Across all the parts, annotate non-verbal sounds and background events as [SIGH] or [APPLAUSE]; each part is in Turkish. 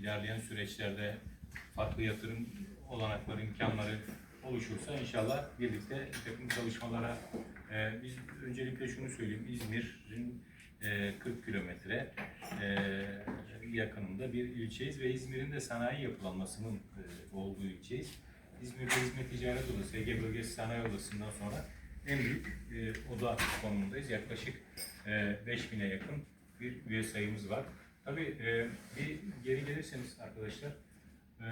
ilerleyen süreçlerde farklı yatırım olanakları, imkanları oluşursa inşallah birlikte bir takım çalışmalara e, biz öncelikle şunu söyleyeyim İzmir'in e, 40 kilometre e, yakınında bir ilçeyiz ve İzmir'in de sanayi yapılanmasının e, olduğu ilçeyiz. İzmir'de Hizmet Ticaret Odası, Ege Bölgesi Sanayi Odası'ndan sonra en büyük e, oda konumundayız. Yaklaşık e, 5000'e yakın bir üye sayımız var. Tabii e, bir geri gelirseniz arkadaşlar, e,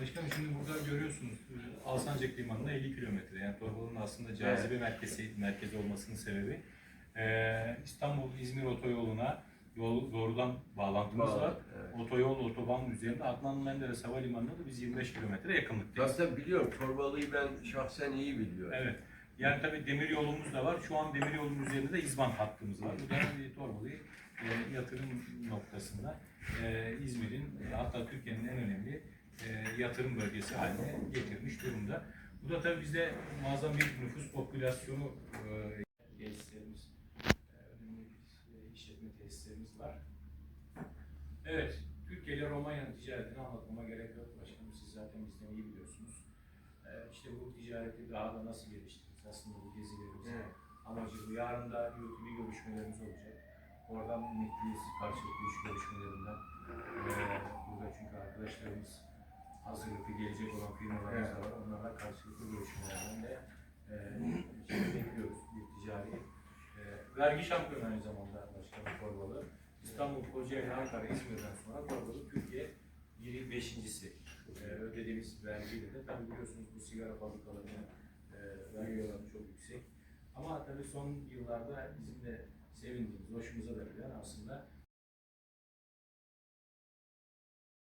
başkanım şimdi burada görüyorsunuz e, Alsancak Limanı'na 50 kilometre. Yani Torbalı'nın aslında cazibe merkezi, merkezi olmasının sebebi e, İstanbul-İzmir otoyoluna yol, doğrudan bağlantımız Bağlı, var. evet. Otoyol, otoban üzerinde Adnan Menderes Havalimanı'na da biz 25 kilometre yakınlıktayız. Zaten biliyorum Torbalı'yı ben şahsen iyi biliyorum. Evet. Yani tabii demir yolumuz da var. Şu an demir yolunun üzerinde de İzban hattımız var. Bu da [LAUGHS] Torbalı'yı e, yatırım noktasında e, İzmir'in e, hatta Türkiye'nin en önemli e, yatırım bölgesi haline getirmiş durumda. Bu da tabii bizde muazzam bir nüfus popülasyonu e, tesislerimiz, e, önemli bir e, işletme tesislerimiz var. Evet, Türkiye ile Romanya'nın ticaretini anlatmama gerek yok. Başkanım siz zaten bizden iyi biliyorsunuz. Ee, işte bu ticareti daha da nasıl geliştiririz? Aslında bu gezilerimiz Evet. amacı bu. Yarın da yürütülü görüşmelerimiz olacak. Oradan ümitliyiz karşılıklı iş görüşmelerinden. Ee, burada çünkü arkadaşlarımız hazırlıklı gelecek olan firmalarımız da var. Onlarla karşılıklı görüşmelerden de e, şimdi bekliyoruz bir ticari. E, vergi şampiyonu aynı zamanda Başkanım Torbalı. İstanbul, Kocaeli, Ankara, İzmir'den sonra Torbalı Türkiye biri beşincisi. E, ödediğimiz vergiyle de tabii biliyorsunuz bu sigara fabrikalarının e, vergi oranı çok yüksek. Ama tabii son yıllarda bizim de sevindiğimiz, hoşumuza da giden aslında